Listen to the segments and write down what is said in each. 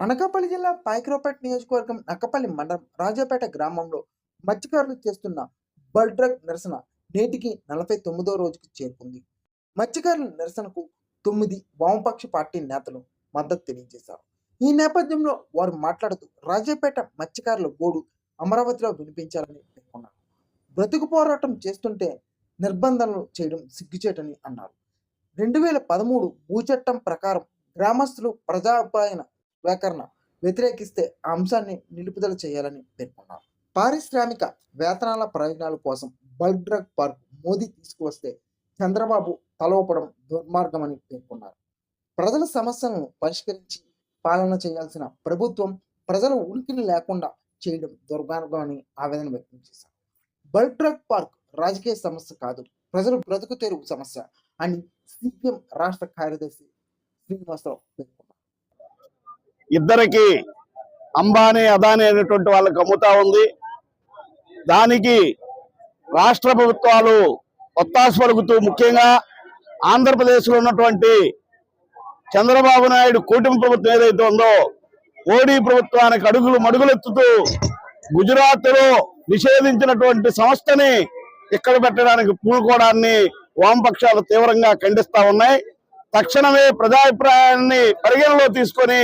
అనకాపల్లి జిల్లా పాయకరావుపేట నియోజకవర్గం నక్కపల్లి మండలం రాజాపేట గ్రామంలో మత్స్యకారులు చేస్తున్న బల్డ్రగ్ నిరసన నేటికి నలభై తొమ్మిదో రోజుకు చేరుకుంది. మత్స్యకారుల నిరసనకు తొమ్మిది వామపక్ష పార్టీ నేతలు మద్దతు తెలియజేశారు. ఈ నేపథ్యంలో వారు మాట్లాడుతూ రాజాపేట మత్స్యకారుల గోడు అమరావతిలో వినిపించాలని పేర్కొన్నారు. బ్రతుకు పోరాటం చేస్తుంటే నిర్బంధనలు చేయడం సిగ్గుచేటని అన్నారు. రెండు వేల పదమూడు భూచట్టం ప్రకారం గ్రామస్తులు ప్రజాభిప్రాయన స్వీకరణ వ్యతిరేకిస్తే అంశాన్ని నిలుపుదల చేయాలని పేర్కొన్నారు. పారిశ్రామిక వేతనాల ప్రయోజనాల కోసం బల్క్ డ్రగ్ పార్క్ మోదీ తీసుకువస్తే చంద్రబాబు తలవపడం దుర్మార్గమని పేర్కొన్నారు. ప్రజల సమస్యలను పరిష్కరించి పాలన చేయాల్సిన ప్రభుత్వం ప్రజల ఉనికిని లేకుండా చేయడం దుర్మార్గమని ఆవేదన వ్యక్తం చేశారు. బల్క్ డ్రగ్ పార్క్ రాజకీయ సమస్య కాదు ప్రజలు బ్రతుకు తెరువు సమస్య అని సిపిఎం రాష్ట్ర కార్యదర్శి శ్రీనివాసరావు పేర్కొన్నారు. ఇద్దరికి అంబానీ అదానీ అనేటువంటి వాళ్ళకి అమ్ముతా ఉంది. దానికి రాష్ట్ర ప్రభుత్వాలు ఒత్తాస పలుకుతూ ముఖ్యంగా ఆంధ్రప్రదేశ్లో ఉన్నటువంటి చంద్రబాబు నాయుడు కూటమి ప్రభుత్వం ఏదైతే ఉందో మోడీ ప్రభుత్వానికి అడుగులు మడుగులెత్తుతూ గుజరాత్లో నిషేధించినటువంటి సంస్థని ఇక్కడ పెట్టడానికి పూనుకోవడాన్ని వామపక్షాలు తీవ్రంగా ఖండిస్తా ఉన్నాయి. తక్షణమే ప్రజాభిప్రాయాన్ని పరిగణలో తీసుకొని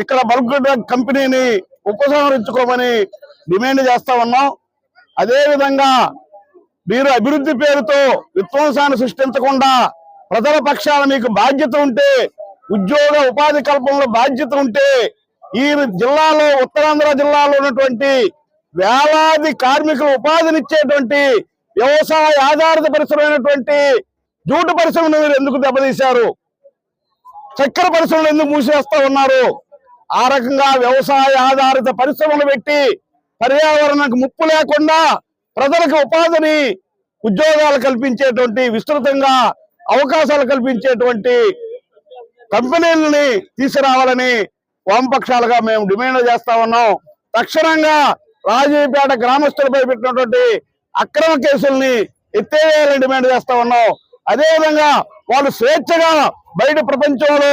ఇక్కడ బల్క్ డ్రగ్ కంపెనీని ఉపసంహరించుకోమని డిమాండ్ చేస్తా ఉన్నాం. అదేవిధంగా మీరు అభివృద్ధి పేరుతో విధ్వంసాన్ని సృష్టించకుండా ప్రజల పక్షాన మీకు బాధ్యత ఉంటే ఉద్యోగ ఉపాధి కల్పనలో బాధ్యత ఉంటే ఈ జిల్లాలో ఉత్తరాంధ్ర జిల్లాలో ఉన్నటువంటి వేలాది కార్మికులు ఉపాధినిచ్చేటువంటి వ్యవసాయ ఆధారిత పరిశ్రమైనటువంటి జూటు పరిశ్రమను మీరు ఎందుకు దెబ్బతీశారు? చక్కెర పరిశ్రమలు ఎందుకు మూసేస్తా ఉన్నారు? ఆ రకంగా వ్యవసాయ ఆధారిత పరిశ్రమలు పెట్టి పర్యావరణకు ముప్పు లేకుండా ప్రజలకు ఉపాధిని ఉద్యోగాలు కల్పించేటువంటి విస్తృతంగా అవకాశాలు కల్పించేటువంటి కంపెనీలని తీసుకురావాలని వామపక్షాలుగా మేము డిమాండ్ చేస్తా ఉన్నాం. తక్షణంగా రాజీపేట గ్రామస్తులపై పెట్టినటువంటి అక్రమ కేసుల్ని ఎత్తేయాలని డిమాండ్ చేస్తా ఉన్నాం. అదేవిధంగా వాళ్ళు స్వేచ్ఛగా బయట ప్రపంచంలో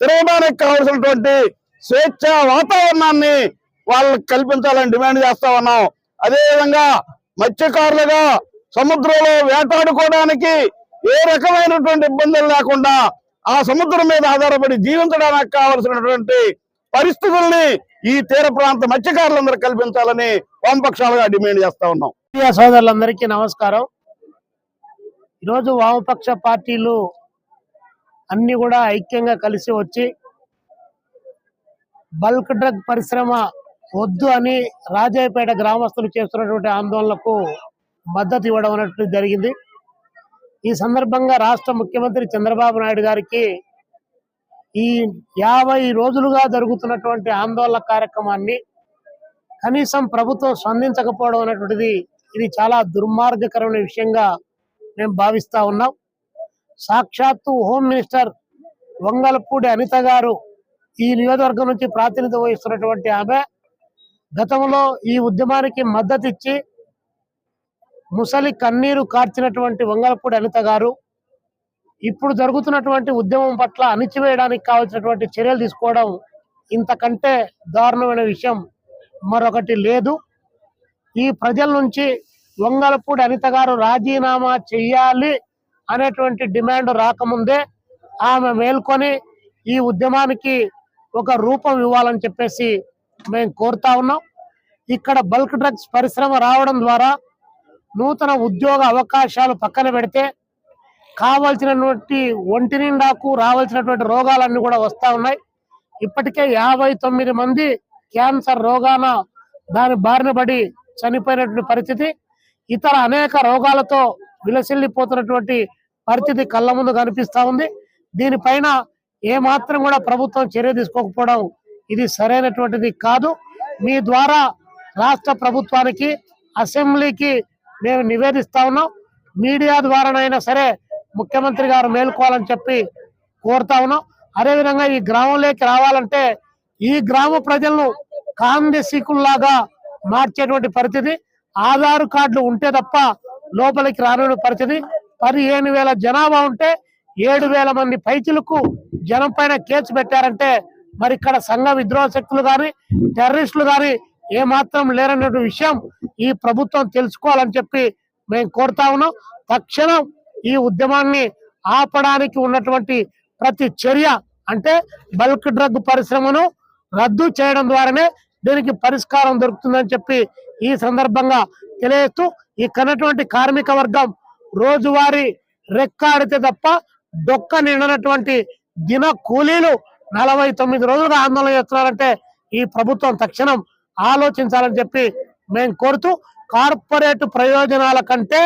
తిరగడానికి కావాల్సినటువంటి స్వేచ్ఛ వాతావరణాన్ని వాళ్ళకి కల్పించాలని డిమాండ్ చేస్తా ఉన్నాం. అదేవిధంగా మత్స్యకారులుగా సముద్రంలో వేటాడుకోవడానికి ఏ రకమైనటువంటి ఇబ్బందులు లేకుండా ఆ సముద్రం మీద ఆధారపడి జీవించడానికి కావలసినటువంటి పరిస్థితుల్ని ఈ తీర ప్రాంత మత్స్యకారులందరూ కల్పించాలని వామపక్షాలుగా డిమాండ్ చేస్తా ఉన్నాం. మీడియా సోదరులందరికీ నమస్కారం. ఈరోజు వామపక్ష పార్టీలు అన్ని కూడా ఐక్యంగా కలిసి వచ్చి బల్క్ డ్రగ్ పరిశ్రమ వద్దు అని రాజాయపేట గ్రామస్తులు చేస్తున్నటువంటి ఆందోళనకు మద్దతు ఇవ్వడం అన్నట్టు జరిగింది. ఈ సందర్భంగా రాష్ట్ర ముఖ్యమంత్రి చంద్రబాబు నాయుడు గారికి ఈ యాభై రోజులుగా జరుగుతున్నటువంటి ఆందోళన కార్యక్రమాన్ని కనీసం ప్రభుత్వం స్పందించకపోవడం అనేటువంటిది ఇది చాలా దుర్మార్గకరమైన విషయంగా మేము భావిస్తా ఉన్నాం. సాక్షాత్తు హోమ్ మినిస్టర్ వంగలపూడి అనిత గారు ఈ నియోజకవర్గం నుంచి ప్రాతినిధ్యం వహిస్తున్నటువంటి ఆమె గతంలో ఈ ఉద్యమానికి మద్దతు ఇచ్చి ముసలి కన్నీరు కార్చినటువంటి వంగలపూడి అనిత గారు ఇప్పుడు జరుగుతున్నటువంటి ఉద్యమం పట్ల అణిచివేయడానికి కావాల్సినటువంటి చర్యలు తీసుకోవడం ఇంతకంటే దారుణమైన విషయం. మరొకటి లేదు. ఈ ప్రజల నుంచి వంగలపూడి అనిత గారు రాజీనామా చెయ్యాలి అనేటువంటి డిమాండ్ రాకముందే ఆమె మేల్కొని ఈ ఉద్యమానికి ఒక రూపం ఇవ్వాలని చెప్పేసి మేము కోరుతా ఉన్నాం. ఇక్కడ బల్క్ డ్రగ్స్ పరిశ్రమ రావడం ద్వారా నూతన ఉద్యోగ అవకాశాలు పక్కన పెడితే కావలసినటువంటి ఒంటి నిండాకు రావాల్సినటువంటి రోగాలన్నీ కూడా వస్తా ఉన్నాయి. ఇప్పటికే యాభై తొమ్మిది మంది క్యాన్సర్ రోగాన దాని బారిన పడి చనిపోయినటువంటి పరిస్థితి. ఇతర అనేక రోగాలతో విలసిల్లిపోతున్నటువంటి పరిస్థితి కళ్ళ ముందు కనిపిస్తా ఉంది. దీనిపైన ఏ మాత్రం కూడా ప్రభుత్వం చర్య తీసుకోకపోవడం ఇది సరైనటువంటిది కాదు. మీ ద్వారా రాష్ట్ర ప్రభుత్వానికి అసెంబ్లీకి మేము నివేదిస్తా ఉన్నాం. మీడియా ద్వారానైనా సరే ముఖ్యమంత్రి గారు మేల్కోవాలని చెప్పి కోరుతా ఉన్నాం. అదేవిధంగా ఈ గ్రామంలోకి రావాలంటే ఈ గ్రామ ప్రజలను కాంగ్రెసీకుల్లాగా మార్చేటువంటి పరిస్థితి. ఆధార్ కార్డులు ఉంటే తప్ప లోపలికి రాని పరిస్థితి. పదిహేను వేల జనాభా ఉంటే ఏడు వేల మంది పైచులకు జనం పైన కేసు పెట్టారంటే మరి ఇక్కడ సంఘ విద్రోహ శక్తులు కానీ టెర్రరిస్టులు కానీ ఏమాత్రం లేరనే విషయం ఈ ప్రభుత్వం తెలుసుకోవాలని చెప్పి మేము కోరుతా ఉన్నాం. తక్షణం ఈ ఉద్యమాన్ని ఆపడానికి ఉన్నటువంటి ప్రతి చర్య అంటే బల్క్ డ్రగ్ పరిశ్రమను రద్దు చేయడం ద్వారానే దీనికి పరిష్కారం దొరుకుతుందని చెప్పి ఈ సందర్భంగా తెలియజేస్తూ ఇక్కడటువంటి కార్మిక వర్గం రోజువారీ రెక్కాడితే తప్ప డొక్క నిండినటువంటి దిన కూలీలు నలభై తొమ్మిది రోజులుగా ఆందోళన చేస్తున్నారంటే ఈ ప్రభుత్వం తక్షణం ఆలోచించాలని చెప్పి మేము కోరుతూ కార్పొరేట్ ప్రయోజనాల కంటే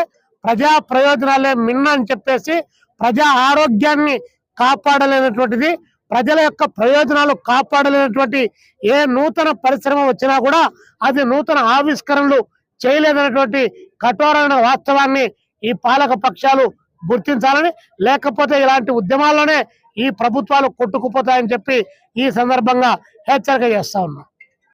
ప్రజా ప్రయోజనాలే మిన్న అని చెప్పేసి ప్రజా ఆరోగ్యాన్ని కాపాడలేనటువంటిది ప్రజల యొక్క ప్రయోజనాలు కాపాడలేనటువంటి ఏ నూతన పరిశ్రమ వచ్చినా కూడా అది నూతన ఆవిష్కరణలు చేయలేదనేటువంటి కఠోరమైన వాస్తవాన్ని ఈ పాలక పక్షాలు గుర్తించాలని లేకపోతే ఇలాంటి ఉద్యమాల్లోనే ఈ ప్రభుత్వాలు కొట్టుకుపోతాయని చెప్పి ఈ సందర్భంగా హెచ్చరిక చేస్తా ఉన్నాం.